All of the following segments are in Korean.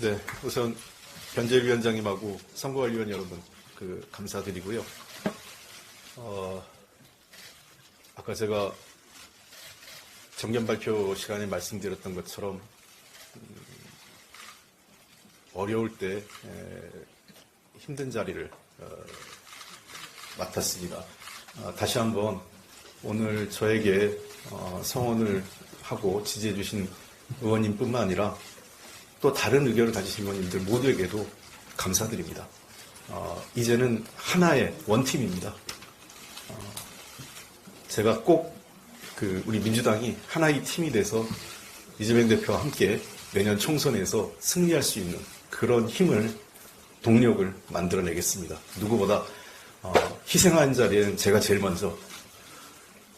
네, 우선 변재위원장님하고 선거관리위원 여러분 그 감사드리고요. 어, 아까 제가 정견 발표 시간에 말씀드렸던 것처럼 음, 어려울 때 에, 힘든 자리를 어, 맡았습니다. 아, 다시 한번 오늘 저에게 어, 성원을 하고 지지해 주신 의원님뿐만 아니라 또 다른 의견을 가지신 의원님들 모두에게도 감사드립니다. 어, 이제는 하나의 원팀입니다. 어, 제가 꼭 그 우리 민주당이 하나의 팀이 돼서 이재명 대표와 함께 내년 총선에서 승리할 수 있는 그런 힘을 동력을 만들어내겠습니다. 누구보다 어, 희생하는 자리에는 제가 제일 먼저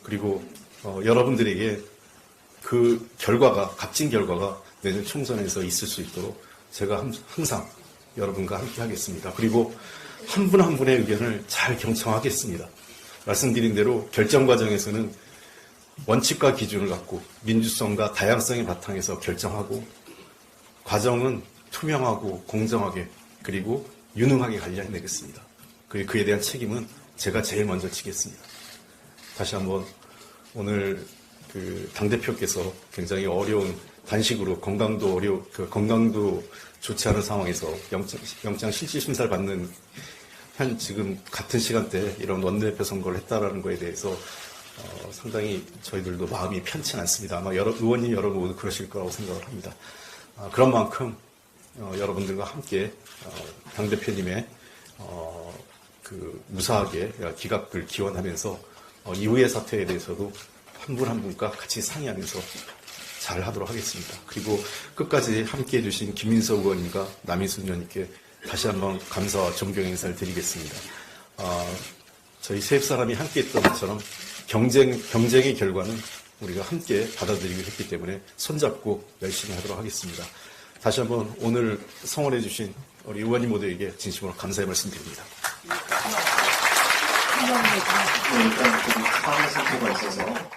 그리고 어, 여러분들에게 그 결과가 값진 결과가 내년 총선에서 있을 수 있도록 제가 함- 항상 여러분과 함께 하겠습니다. 그리고 한분한 분의 의견을 잘 경청하겠습니다. 말씀드린 대로 결정 과정에서는 원칙과 기준을 갖고 민주성과 다양성의 바탕에서 결정하고 과정은 투명하고 공정하게 그리고 유능하게 관리해내겠습니다. 그리고 그에 대한 책임은 제가 제일 먼저 지겠습니다. 다시 한번 오늘 그 당대표께서 굉장히 어려운 단식으로 건강도 어려 그 건강도 좋지 않은 상황에서 영장, 영장 실질 심사를 받는 현 지금 같은 시간대에 이런 원내대표 선거를 했다라는 거에 대해서 어, 상당히 저희들도 마음이 편치 않습니다. 아마 여러 의원님 여러분 모두 그러실 거라고 생각을 합니다. 아, 그런 만큼 어, 여러분들과 함께 어, 당 대표님의 어, 그 무사하게 기각을 기원하면서 어, 이후의 사태에 대해서도 한 분 한 분과 같이 상의하면서 잘 하도록 하겠습니다. 그리고 끝까지 함께 해주신 김민석 의원님과 남인순 의원님께 다시 한번 감사와 존경 인사를 드리겠습니다. 아, 저희 세 사람이 함께 했던 것처럼 경쟁, 경쟁의 결과는 우리가 함께 받아들이기로 했기 때문에 손잡고 열심히 하도록 하겠습니다. 다시 한번 오늘 성원해 주신 우리 의원님 모두에게 진심으로 감사의 말씀 드립니다. 상